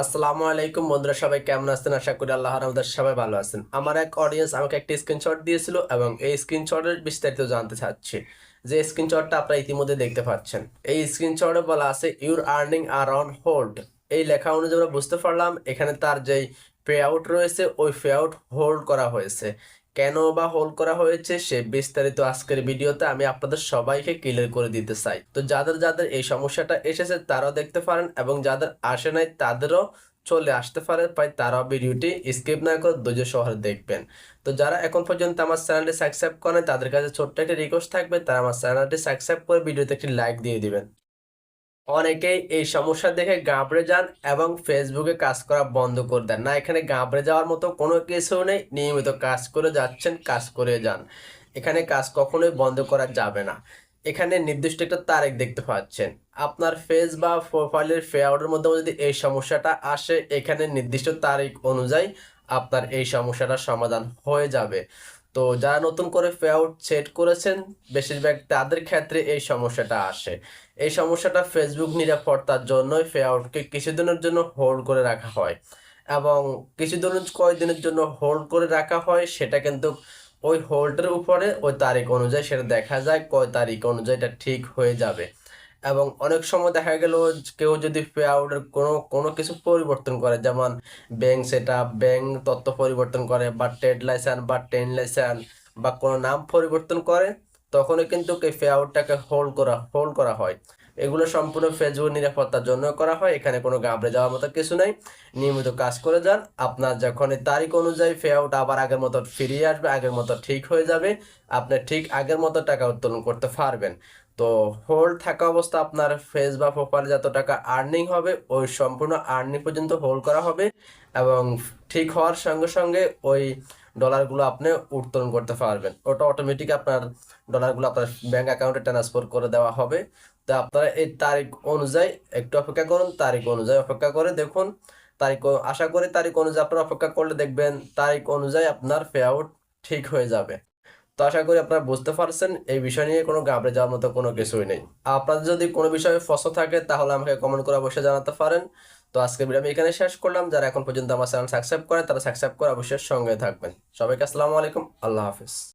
আসসালামু আলাইকুম বন্ধুরা, সবাই কেমন আছেন? আশা করি আল্লাহ আমাদের সবাই ভালো আছেন। আমার এক অডিয়েন্স আমাকে একটা স্ক্রিনশট দিয়েছিল এবং এই স্ক্রিনশটের বিস্তারিত জানতে চাচ্ছি। যে স্ক্রিনশটটা আপনারা ইতিমধ্যে দেখতে পাচ্ছেন, এই স্ক্রিনশটে বলা আছে your earning are on hold এই লেখা অনুযায়ী আমরা বুঝতে পারলাম, এখানে তার যেই পে আউট রয়েছে, ওই পে আউট হোল্ড করা হয়েছে। কেন বা হোল্ড করা হয়েছে সে বিস্তারিত আজকের ভিডিওতে আমি আপনাদের সবাইকে ক্লিয়ার করে দিতে চাই। তো যাদের যাদের এই সমস্যাটা এসেছে তারাও দেখতে পারেন এবং যাদের আসে নাই তাদেরও চলে আসতে পারে, তাই তারাও ভিডিওটি স্কিপ না করে ধৈর্য সহকারে দেখবেন। তো যারা এখন পর্যন্ত আমার চ্যানেলটি সাবস্ক্রাইব করেন তাদের কাছে ছোট্ট একটি রিকোয়েস্ট থাকবে, তারা আমার চ্যানেলটি সাবস্ক্রাইব করে ভিডিওতে একটি লাইক দিয়ে দিবেন। অনেকেই এই সমস্যা দেখে গাবড়ে যান এবং ফেসবুকে কাজ করা বন্ধ করে দেন। না, এখানে গাবড়ে যাওয়ার মতো কোনো কিছু নেই। নিয়মিত কাজ করে যাচ্ছেন, কাজ করে যান। এখানে কাজ কখনোই বন্ধ করা যাবে না। এখানে নির্দিষ্ট একটা তারিখ দেখতে পাচ্ছেন। আপনার ফেস বা প্রোফাইলের ফেয়াউটের মধ্যে যদি এই সমস্যাটা আসে, এখানে নির্দিষ্ট তারিখ অনুযায়ী আপনার এই সমস্যাটার সমাধান হয়ে যাবে। তো যারা নতুন করে পে আউট সেট করেছেন, বেশিরভাগ তাদের ক্ষেত্রে এই সমস্যাটা আসে। এই সমস্যাটা ফেসবুক নিরাপত্তার জন্যই পেআউটকে কিছুদিনের জন্য হোল্ড করে রাখা হয় এবং কিছুদিন কয়েকদিনের জন্য হোল্ড করে রাখা হয়, সেটা কিন্তু ওই হোল্ডের উপরে ওই তারিখ অনুযায়ী সেটা দেখা যায়, কয় তারিখ অনুযায়ী এটা ঠিক হয়ে যাবে। এবং অনেক সময় দেখা গেল কেউ যদি পে আউটের কোনো কোনো কিছু পরিবর্তন করে, যেমন ব্যাংক সেট আপ ব্যাংক তথ্য পরিবর্তন করে বা ট্রেড লাইসেন্স বা টেন লাইসেন্স বা কোনো নাম পরিবর্তন করে, তখনই কিন্তু এই পে আউটটাকে হোল্ড করা হোল্ড করা হয়। এগুলো সম্পূর্ণ ফেসবুক নিরাপত্তার জন্য করা হয়। এখানে কোনো গাবড়ে যাওয়ার মতো কিছু নেই। নিয়মিত কাজ করে যান। আপনার যখন তারিখ অনুযায়ী পে আউট আবার আগের মতো ফিরিয়ে আসবে, আগের মতো ঠিক হয়ে যাবে। আপনি ঠিক আগের মতো টাকা উত্তোলন করতে পারবেন। তো হোল্ড থাকা অবস্থা আপনার ফেস বা প্রোফাইলে যত টাকা আর্নিং হবে, ওই সম্পূর্ণ আর্নিং পর্যন্ত হোল্ড করা হবে এবং ঠিক হওয়ার সঙ্গে সঙ্গে ওই ডলারগুলো আপনি উত্তোলন করতে পারবেন। ওটা অটোমেটিক আপনার ডলারগুলো আপনার ব্যাংক অ্যাকাউন্টে ট্রান্সফার করে দেওয়া হবে। তো আপনারা এই তারিখ অনুযায়ী একটু অপেক্ষা করুন, তারিখ অনুযায়ী অপেক্ষা করে দেখুন। তারিখ, আশা করি তারিখ অনুযায়ী আপনারা অপেক্ষা করলে দেখবেন, তারিখ অনুযায়ী আপনার পে আউট ঠিক হয়ে যাবে। তো আশা করি আপনারা বুঝতে পারছেন, এই বিষয় নিয়ে কোনো গাবড়ে যাওয়ার মতো কোনো কিছুই নেই। আপনাদের যদি কোনো বিষয়ে ফসল থাকে, তাহলে আমাকে কমেন্ট করে অবশ্যই জানাতে পারেন। তো আজকে ভিডিও আমি এখানে শেষ করলাম। যারা এখন পর্যন্ত আমার চ্যানেল সাবস্ক্রাইব করে তারা সাবস্ক্রাইব করে অবশ্যই সঙ্গে থাকবেন। সবাইকে আসসালামু আলাইকুম। আল্লাহ হাফিজ।